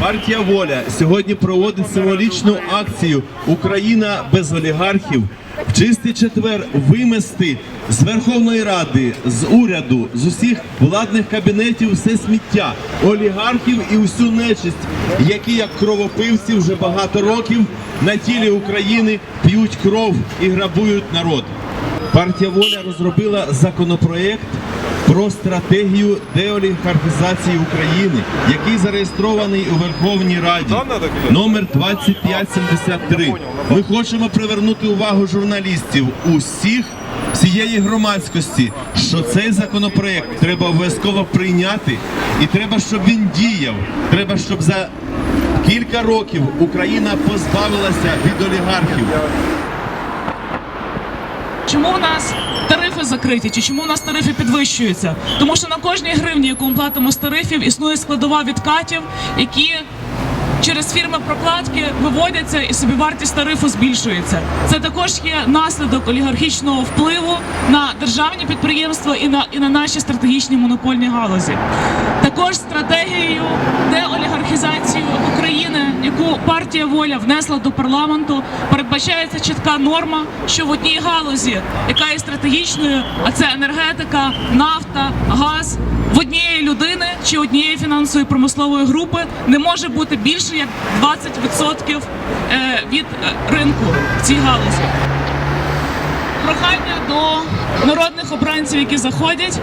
Партія Воля сьогодні проводить символічну акцію Україна без олігархів. В чистий четвер вимести з Верховної Ради, з уряду, з усіх владних кабінетів все сміття, олігархів і усю нечисть, які як кровопивці вже багато років на тілі України п'ють кров і грабують народ. Партія Воля розробила законопроект про стратегію деолігархізації України, який зареєстрований у Верховній Раді номер 2573. Ми хочемо привернути увагу журналістів усіх всієї громадськості, що цей законопроект треба обов'язково прийняти, і треба, щоб він діяв. Треба, щоб за кілька років Україна позбавилася від олігархів. Чому у нас тарифи закриті? Чи чому у нас тарифи підвищуються? Тому що на кожній гривні, яку ми платимо з тарифів, існує складова відкатів, які через фірми прокладки виводяться і собівартість тарифу збільшується. Це також є наслідок олігархічного впливу на державні підприємства і на і на наші стратегічні монопольні галузі. Також стратегією яку партія воля внесла до парламенту, передбачається чітка норма, що в одній галузі, яка є стратегічною, а це енергетика, нафта, газ. В однієї людини чи однієї фінансової промислової групи не може бути більше як 20% е, від е, ринку в цій галузі прохання до народних обранців, які заходять.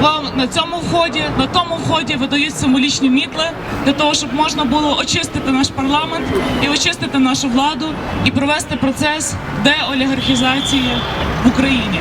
Вам на цьому вході, на тому вході видають символічні мітли для того, щоб можна було очистити наш парламент і очистити нашу владу і провести процес деолігархізації в Україні.